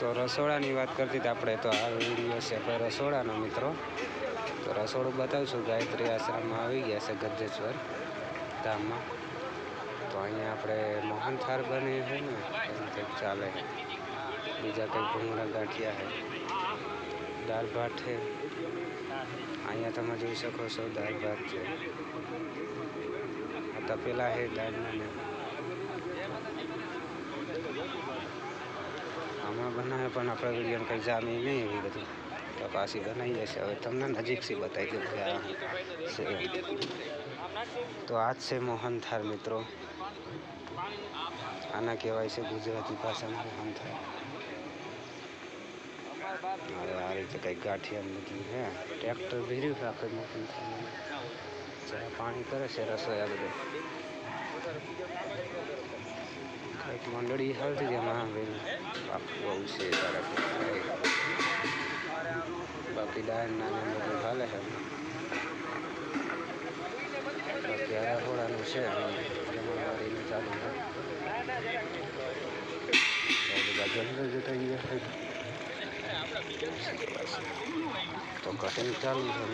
તો રસોડાની વાત કરતી હતી આપણે, તો આ વીડિયો છે આપણે રસોડાનો મિત્રો. તો રસોડું બતાવશું, ગાયત્રી આશ્રમમાં આવી ગયા છે ગરજેશ્વર ધામમાં. તો અહીંયા આપણે મોહન થાર બની છે ને, એમ કંઈક ચાલે. બીજા કંઈક ભૂંગળા ગાંઠિયા છે, દાળ ભાત છે. અહીંયા તમે જોઈ શકો છો, દાળ ભાત છે. તપેલા છે દાળના ને. હમણાં બનાવે પણ આપણે વીડિયો કંઈ જામી નહીં એવી બધું. તો પાછી બનાવી જશે હવે તમને નજીકથી બતાવી દઉં તો આ છે મોહન થાળ મિત્રો. આના કહેવાય છે ગુજરાતી ભાષામાં મોહન થાળ હવે આ રીતે કંઈક ગાંઠિયા બધું હે. ટ્રેક્ટર ભીર્યું છે આપણે મોહન થાળ જરા પાણી કરે છે રસોઈ આ બધું. કંઈક મંડળી હાલતી જેમાં બાપુ છે તારા બાકી દાળ ના બધું હાલે છે. બાકી જમણવારીનું ચાલુ છે. ચાલુ છે.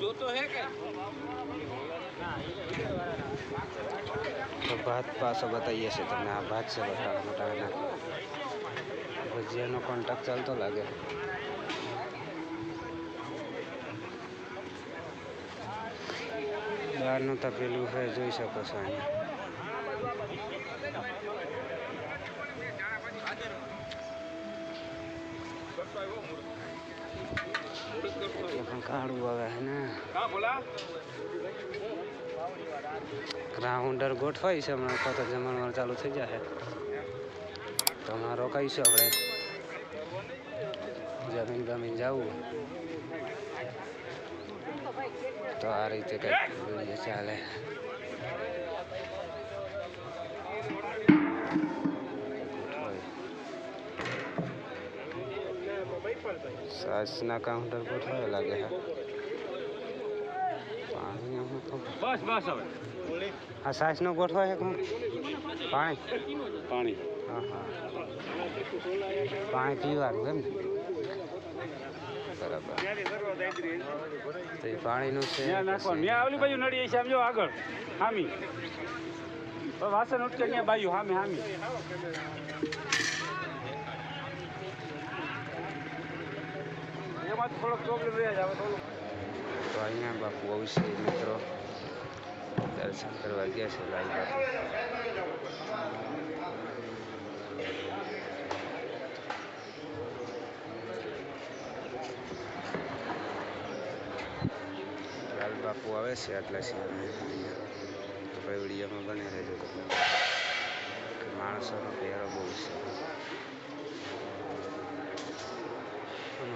જોતો હે કે? તો ભાત પાછો બતાવીએ છીએ તમને. આ ભાત છે બટાકા બટાકાના ભજીયાનો કોન્ટેક્ટ ચાલતો લાગે. બહારનું તપેલું છે, જોઈ શકો છો અહીંયા. કાળું આવે ને. રાઉન્ડર ગોઠવાય છે હમણાં, તો જમણવાર ચાલુ થઈ જશે તો હમણાં રોકાઈશું આપણે. જમીન ગમીન જવું. તો આ રીતે કંઈક ચાલે સાસના કાઉન્ટર ગોઠવાય લાગે છે પાણી બસ બસ હવે. આ સાસનો ગોઠવો છે કોણ પાણી? પાણી. હા હા પાણી પીવાનું એમ ને? બરાબર. તો એ પાણીનું છે. ત્યાં આવલી બાજુ નડી છે આમ જો આગળ. હામી. વાસણ ઉઠકે ત્યાં બાજુ. હામી હામી. એમાં થોડોક પ્રોબ્લેમ રહ્યા છે હવે થોડું તો અહીંયા બાપુ આવશે મિત્રો દર્શન કરવા ગયા છે લાલ બાપુ લાલ બાપુ આવે છે આટલા સિવાય તો ભાઈ વિડીયોમાં બને રહેજો તમને કે માણસોનો પહેરો બહુ છે આમાં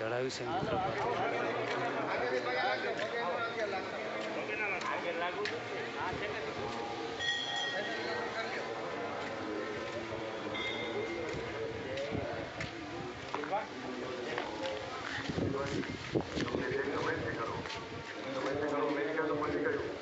ચડાવ્યું છે મેડિકલ તો પછી કહ્યું